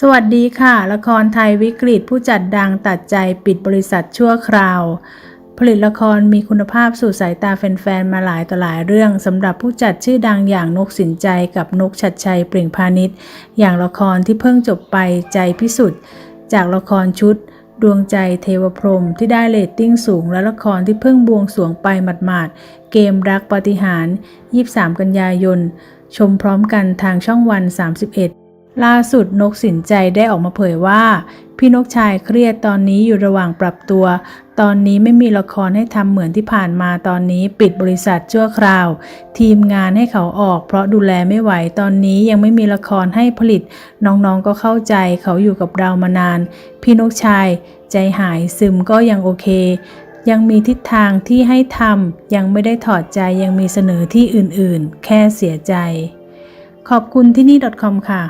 สวัสดีค่ะ ละครไทยวิกฤตผู้จัดดังตัดใจปิดบริษัทชั่วคราว ผลิตละครมีคุณภาพสู่สายตาแฟนๆ มาหลายต่อหลายเรื่องสำหรับผู้จัดชื่อดังอย่างนกสินใจกับนกชัดชัยเปล่งพาณิชย์อย่างละครที่เพิ่งจบไปใจพิสุทธิ์จากละครชุด ดวงใจเทวพรมที่ได้เรตติ้งสูงและละครที่เพิ่งบวงสรวงไปหมาดๆเกมรักปฏิหารย์23 กันยายน ชมพร้อมกันทางช่องวัน 31 ล่าสุดนกสินใจได้ออกมาเผยว่า พี่นกชายเครียดตอนนี้อยู่ระหว่างปรับตัว ตอนนี้ไม่มีละครให้ทำเหมือนที่ผ่านมาตอนนี้ปิดบริษัทชั่วคราว ทีมงานให้เขาออก เพราะดูแลไม่ไหวตอนนี้ยังไม่มีละครให้ผลิต น้องๆก็เข้าใจเขาอยู่กับเรามานาน พี่นกชาย ใจหายซึมก็ยังโอเคยังมีทิศทางที่ให้ทำยังไม่ได้ถอดใจยังมีเสนอที่อื่นๆ แค่เสียใจ ขอบคุณที่นี่ .com ค่ะ